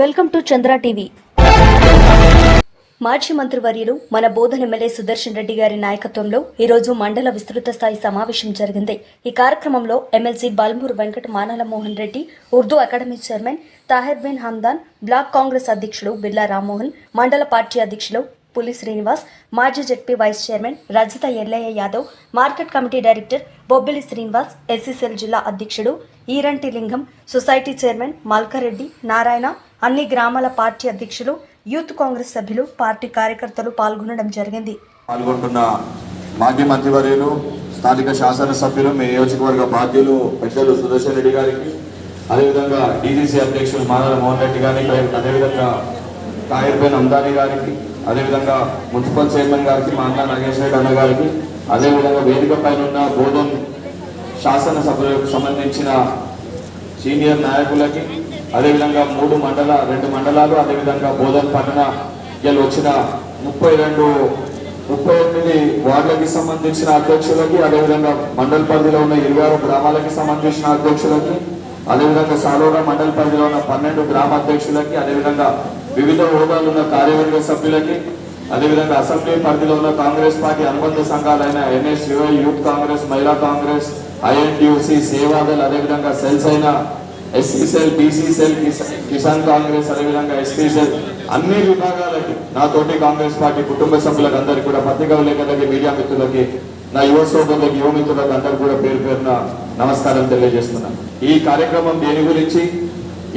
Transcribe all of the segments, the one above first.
Welcome to Chandra TV. మాజీ మంత్రివర్యులు మన బోధన ఎమ్మెల్యే సుదర్శన్ రెడ్డి గారి నాయకత్వంలో ఈరోజు మండల విస్తృత స్థాయి సమావేశం జరిగింది. ఈ కార్యక్రమంలో MLC Balmoor Venkata Manalamohan Reddy Urdu academy chairman Tahir bin Hamdan block Congress అధ్యక్షుడు బిర్లా రామ్మోహన్ మండల పార్టీ అధ్యక్షులు పులి శ్రీనివాస్ మాజీ ZP vice chairman Rajitha Yellaiah Yadav market committee director Bobbili Srinivas SCCL జిల్లా అధ్యక్షుడు ఈరంటి లింగం సొసైటీ చైర్మన్ మల్కారెడ్డి నారాయణ అన్ని గ్రామాల పార్టీ అధ్యక్షులు యూత్ కాంగ్రెస్ సభ్యులు పార్టీ కార్యకర్తలు పాల్గొనడం జరిగింది. పాల్గొంటున్న మాజీ మంత్రివర్యులు స్థానిక శాసనసభ్యులు మీ నియోజకవర్గ బాధ్యులు పెద్దలు సుదర్శన్ రెడ్డి గారికి అదేవిధంగా డీజీసీ అధ్యక్షులు మానవ మోహన్ రెడ్డి గారికి అదేవిధంగా తాహిర్బేన్ అందాని గారికి అదేవిధంగా మున్సిపల్ చైర్మన్ గారికి మా అన్న నాగేశ్వర రెడ్డి అన్న గారికి అదేవిధంగా వేదిక పైన ఉన్న బోధన్ శాసనసభలకు సంబంధించిన సీనియర్ నాయకులకి అదేవిధంగా మూడు మండల రెండు మండలాలు అదేవిధంగా బోధన్ పట్టణ ఇవాళ వచ్చిన ముప్పై రెండు ముప్పై ఎనిమిది వార్డులకి సంబంధించిన అధ్యక్షులకి అదేవిధంగా మండల పరిధిలో ఉన్న ఇరవై ఆరు గ్రామాలకి సంబంధించిన అధ్యక్షులకి అదేవిధంగా సాలోరా మండల పరిధిలో ఉన్న పన్నెండు గ్రామ అధ్యక్షులకి అదేవిధంగా వివిధ హోదాలు ఉన్న కార్యవర్గ సభ్యులకి అదేవిధంగా అసెంబ్లీ పరిధిలో ఉన్న కాంగ్రెస్ పార్టీ అనుబంధ సంఘాలైన ఎన్ఎస్ యూత్ కాంగ్రెస్ మహిళా కాంగ్రెస్ ఐఎన్టీయూసీ సేవాదల్ అదేవిధంగా సెల్స్ అయిన SC cell BC cell Kisan Congress అదేవిధంగా ఎస్పీ సెల్ అన్ని విభాగాలకి నాతోటి కాంగ్రెస్ పార్టీ కుటుంబ సభ్యులకు అందరికీ కూడా పత్రికా విలేకరులకి మీడియా మిత్రులకి నా యువ సోదరులకు యువ మిత్రులకు అందరూ కూడా పేరు పేరున నమస్కారం తెలియజేస్తున్నాను. ఈ కార్యక్రమం దేని గురించి?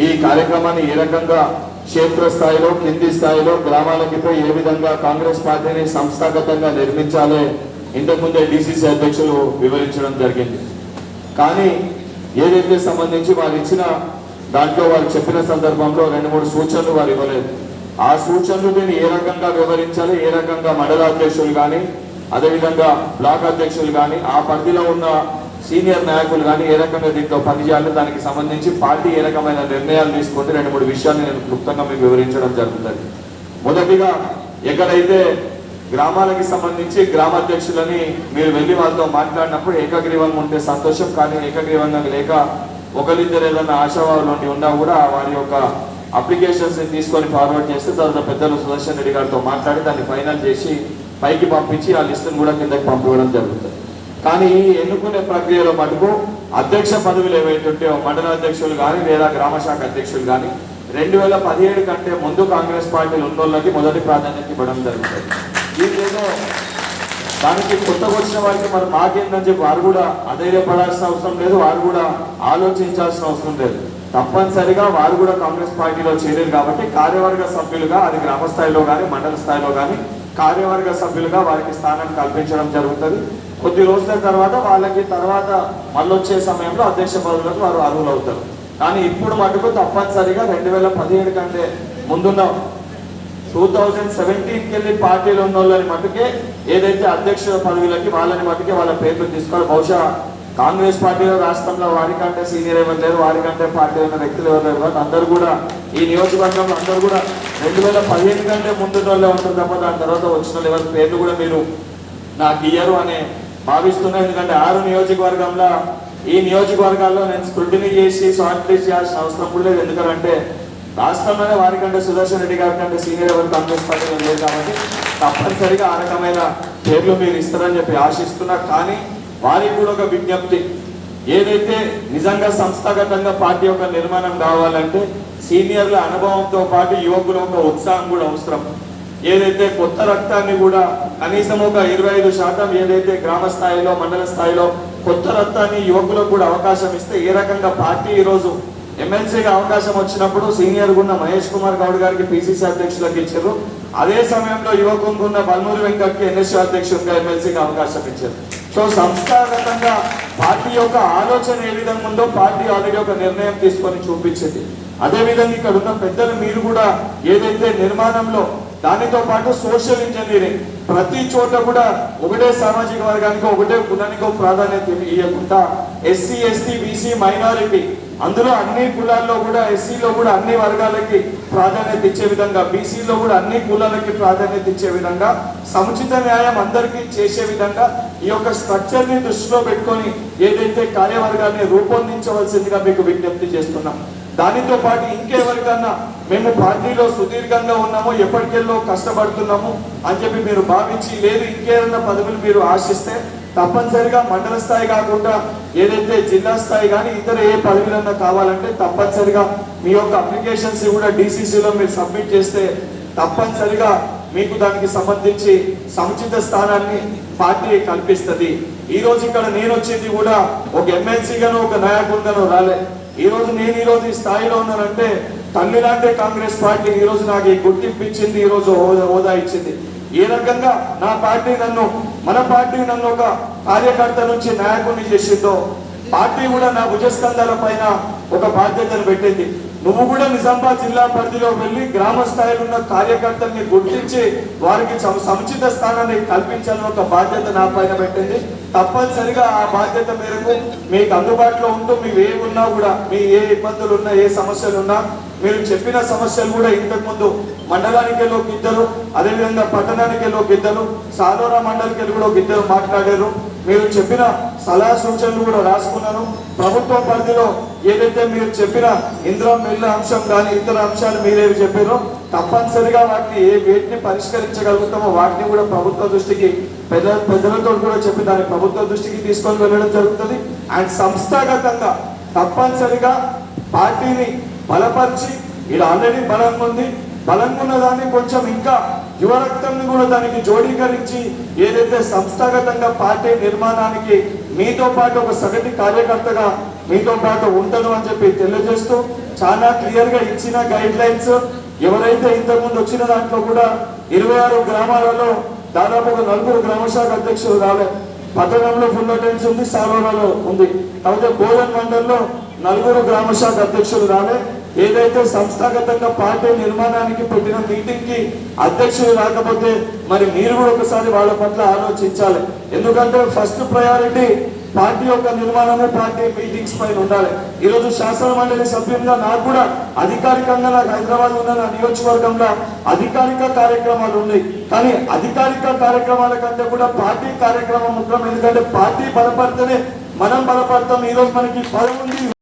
ఈ కార్యక్రమాన్ని ఏ రకంగా క్షేత్ర స్థాయిలో కింది స్థాయిలో గ్రామాలకి పోయి ఏ విధంగా కాంగ్రెస్ పార్టీని సంస్థాగతంగా నిర్మించాలి? ఇంతకుముందే డిసిసి అధ్యక్షులు వివరించడం జరిగింది. కానీ ఏదైతే సంబంధించి వారు ఇచ్చిన దాంట్లో వారు చెప్పిన సందర్భంలో రెండు మూడు సూచనలు వారు ఇవ్వలేదు. ఆ సూచనలు నేను ఏ రకంగా వివరించాలి ఏ రకంగా మండల అధ్యక్షులు కానీ అదేవిధంగా బ్లాక్ అధ్యక్షులు కానీ ఆ పరిధిలో ఉన్న సీనియర్ నాయకులు కానీ ఏ రకంగా దీంతో పనిచేయాలి దానికి సంబంధించి పార్టీ ఏ రకమైన నిర్ణయాలు తీసుకుంటే రెండు మూడు విషయాలు నేను క్లుప్తంగా మీకు వివరించడం జరుగుతుంది. మొదటిగా ఎక్కడైతే గ్రామాలకి సంబంధించి గ్రామాధ్యక్షులని మీరు వెళ్ళి వాళ్ళతో మాట్లాడినప్పుడు ఏకగ్రీవంగా ఉంటే సంతోషం కానీ ఏకగ్రీవంగా లేక ఒకరిద్దరు ఏదైనా ఆశావాదులు ఉన్నా కూడా వారి యొక్క అప్లికేషన్స్ తీసుకొని ఫార్వర్డ్ చేస్తే తర్వాత పెద్దలు సుదర్శన్ రెడ్డి గారితో మాట్లాడి దాన్ని ఫైనల్ చేసి పైకి పంపించి ఆ లిస్టును కూడా కిందకి పంపించడం జరుగుతుంది. కానీ ఈ ఎన్నుకునే ప్రక్రియలో మటుకు అధ్యక్ష పదవులు ఏవైతే మండల అధ్యక్షులు కానీ లేదా గ్రామ శాఖ అధ్యక్షులు కానీ రెండు వేల పదిహేడు కంటే ముందు కాంగ్రెస్ పార్టీలు ఉన్నోళ్ళకి మొదటి ప్రాధాన్యత ఇవ్వడం జరుగుతుంది. దీనిలో దానికి కొత్తగా వచ్చిన వారికి మరి మాకేందని చెప్పి వారు కూడా అధైర్యపడాల్సిన అవసరం లేదు వారు కూడా ఆలోచించాల్సిన అవసరం లేదు. తప్పనిసరిగా వారు కూడా కాంగ్రెస్ పార్టీలో చేరారు కాబట్టి కార్యవర్గ సభ్యులుగా అది గ్రామ స్థాయిలో కానీ మండల స్థాయిలో కానీ కార్యవర్గ సభ్యులుగా వారికి స్థానం కల్పించడం జరుగుతుంది. కొద్ది రోజుల తర్వాత వాళ్ళకి తర్వాత మళ్ళొచ్చే సమయంలో అధ్యక్ష పదవులకు వారు అర్హులు అవుతారు కానీ ఇప్పుడు మటుకు తప్పనిసరిగా రెండు వేల పదిహేడు కంటే ముందున్న టూ థౌజండ్ సెవెంటీన్కి వెళ్ళి పార్టీలో ఉన్న వాళ్ళని మటుకే ఏదైతే అధ్యక్ష పదవులకి వాళ్ళని మటుకే వాళ్ళ పేర్లు తీసుకోవాలి. బహుశా కాంగ్రెస్ పార్టీలో రాష్ట్రంలో వారికంటే సీనియర్ ఎవరు లేరు వారికంటే పార్టీ ఉన్న వ్యక్తులు ఎవరు లేరు. అందరూ కూడా ఈ నియోజకవర్గంలో అందరూ కూడా రెండు వేల పదిహేను కంటే ముందు వాళ్ళే ఉంటారు తప్ప దాని తర్వాత వచ్చిన ఎవరి పేర్లు కూడా మీరు నాకు ఇయ్యరు అని భావిస్తున్నా ఎందుకంటే ఆరు నియోజకవర్గంలో ఈ నియోజకవర్గాల్లో నేను స్క్రూటినీ చేసి షార్ట్ లిస్ట్ చేయాల్సిన అవసరం కూడా లేదు. ఎందుకంటే రాష్ట్రంలోనే వారికంటే సుదర్శన్ రెడ్డి గారి కంటే సీనియర్ ఎవరు కాంగ్రెస్ పార్టీలో లేదు కాబట్టి తప్పనిసరిగా ఆ రకమైన పేర్లు మీరు ఇస్తారని చెప్పి ఆశిస్తున్నా. కానీ వారికి కూడా ఒక విజ్ఞప్తి. ఏదైతే నిజంగా సంస్థాగతంగా పార్టీ యొక్క నిర్మాణం కావాలంటే సీనియర్ల అనుభవంతో పాటు యువకుల ఒక ఉత్సాహం కూడా అవసరం. ఏదైతే కొత్త రక్తాన్ని కూడా కనీసం ఒక ఇరవై ఐదు శాతం ఏదైతే గ్రామ స్థాయిలో మండల స్థాయిలో కొత్త రక్తాన్ని యువకులకు కూడా అవకాశం ఇస్తే ఏ రకంగా పార్టీ ఈరోజు ఎమ్మెల్సీగా అవకాశం వచ్చినప్పుడు సీనియర్ ఉన్న మహేష్ కుమార్ గౌడ్ గారికి పిసిసి అధ్యక్షులకు ఇచ్చారు. అదే సమయంలో యువకునికి ఉన్న బల్మూరి వెంకట్కి ఎన్ఎస్సీ అధ్యక్షుడిగా ఎమ్మెల్సీగా అవకాశం ఇచ్చారు. సో సంస్థాగతంగా పార్టీ యొక్క ఆలోచన ఏ విధంగా ఉందో పార్టీ ఆల్రెడీ ఒక నిర్ణయం తీసుకొని చూపించింది. అదే విధంగా ఇక్కడ ఉన్న పెద్దలు మీరు కూడా ఏదైతే నిర్మాణంలో దానితో పాటు సోషల్ ఇంజనీరింగ్ ప్రతి చోట కూడా ఒకటే సామాజిక వర్గానికి ఒకటే కులానికో ప్రాధాన్యత ఇవ్వకుండా ఎస్సీ ఎస్టీ బీసీ మైనారిటీ అందులో అన్ని కులాల్లో కూడా ఎస్సీలో కూడా అన్ని వర్గాలకి ప్రాధాన్యత ఇచ్చే విధంగా బీసీలో కూడా అన్ని కులాలకి ప్రాధాన్యత ఇచ్చే విధంగా సముచిత న్యాయం అందరికీ చేసే విధంగా ఈ యొక్క స్ట్రక్చర్ని దృష్టిలో పెట్టుకొని ఏదైతే కార్యవర్గాన్ని రూపొందించవలసిందిగా మీకు విజ్ఞప్తి చేస్తున్నాం. దానితో పాటు ఇంకెవరికన్నా మేము పార్టీలో సుదీర్ఘంగా ఉన్నాము ఎప్పటికెళ్ళో కష్టపడుతున్నాము అని చెప్పి మీరు భావించి లేదు ఇంకేదన్నా పదవులు మీరు ఆశిస్తే తప్పనిసరిగా మండల స్థాయి కాకుండా ఏదైతే జిల్లా స్థాయి కానీ ఇతర ఏ పదవులన్నా కావాలంటే తప్పనిసరిగా మీ యొక్క అప్లికేషన్స్ కూడా డీసీసీలో మీరు సబ్మిట్ చేస్తే తప్పనిసరిగా మీకు దానికి సంబంధించి సముచిత స్థానాన్ని పార్టీ కల్పిస్తుంది. ఈ రోజు ఇక్కడ నేను వచ్చింది కూడా ఒక ఎమ్మెల్సీగాను ఒక నాయకుడిగాను రాలే. ఈ రోజు నేను ఈ రోజు ఈ స్థాయిలో ఉన్నానంటే తల్లి లాంటి కాంగ్రెస్ పార్టీ ఈ రోజు నాకు ఈ గుర్తింపు ఇచ్చింది ఈ రోజు హోదా ఇచ్చింది. ఏ రకంగా నా పార్టీ నన్ను మన పార్టీ నన్ను ఒక కార్యకర్త నుంచి నాయకుడిని చేసిందో పార్టీ కూడా నా భుజస్కంధాల పైన ఒక బాధ్యతను పెట్టింది. నువ్వు కూడా నిజామాబాద్ జిల్లా పరిధిలో వెళ్ళి గ్రామ స్థాయిలో ఉన్న కార్యకర్తల్ని గుర్తించి వారికి సముచిత స్థానాన్ని కల్పించాలని ఒక బాధ్యత నా పైన పెట్టింది. తప్పనిసరిగా ఆ బాధ్యత మేరకు మీకు అందుబాటులో ఉంటూ మీరు ఏ ఉన్నా కూడా మీ ఏ ఇబ్బందులు ఉన్నా ఏ సమస్యలు ఉన్నా మీరు చెప్పిన సమస్యలు కూడా ఇంతకు ముందు మండలానికి వెళ్ళి ఒక ఇద్దరు అదేవిధంగా పట్టణానికి వెళ్ళి ఒక ఇద్దరు సాలోరా మండలికి వెళ్ళి కూడా ఒక ఇద్దరు మాట్లాడారు. మీరు చెప్పిన సలహా సూచనలు కూడా రాసుకున్నాను ప్రభుత్వ పరిధిలో ఏదైతే మీరు చెప్పిన ఇంద్ర మిల్ల అంశం కానీ ఇతర అంశాలు మీరేవి చెప్పారో తప్పనిసరిగా వాటిని ఏ వేటిని పరిష్కరించగలుగుతామో వాటిని కూడా ప్రభుత్వ దృష్టికి పెద్ద పెద్దలతో కూడా చెప్పి దాన్ని ప్రభుత్వ దృష్టికి తీసుకొని వెళ్ళడం జరుగుతుంది. అండ్ సంస్థాగతంగా తప్పనిసరిగా పార్టీని బలపరిచి ఇది ఆల్రెడీ బలంగా ఉంది. బలంగా ఉన్న దాన్ని కొంచెం ఇంకా యువరక్తంని కూడా దానికి జోడీకరించి ఏదైతే సంస్థాగతంగా పార్టీ నిర్మాణానికి మీతో పాటు ఒక సగటి కార్యకర్తగా మీతో పాటు ఉంటాను అని చెప్పి తెలియజేస్తూ చాలా క్లియర్గా ఇచ్చిన గైడ్ లైన్స్ ఎవరైతే ఇంతకుముందు వచ్చిన దాంట్లో కూడా ఇరవై ఆరు గ్రామాలలో దాదాపు ఒక నలుగురు గ్రామశాఖ అధ్యక్షులు రాలే. పట్టణంలో ఫుల్ అటెండెన్స్ ఉంది సారోలలో ఉంది. కాకపోతే బోధన్ మండలంలో నలుగురు గ్రామ శాఖ అధ్యక్షులు రాలే. ఏదైతే సంస్థాగతంగా పార్టీ నిర్మాణానికి పెట్టిన మీటింగ్కి అధ్యక్షులు రాకపోతే మరి మీరు కూడా ఒకసారి వాళ్ళ పట్ల ఆలోచించాలి. ఎందుకంటే ఫస్ట్ ప్రయారిటీ పార్టీ యొక్క నిర్మాణము పార్టీ మీటింగ్స్ పైన ఉండాలి. ఈ రోజు శాసన మండలి సభ్యులుగా నాకు కూడా అధికారికంగా నాకు హైదరాబాద్ ఉన్న నా నియోజకవర్గంలో అధికారిక కార్యక్రమాలు ఉన్నాయి. కానీ అధికారిక కార్యక్రమాల కంటే కూడా పార్టీ కార్యక్రమం ముఖ్యం. ఎందుకంటే పార్టీ బలపడితేనే మనం బలపడతాం. ఈ రోజు మనకి పదవుంది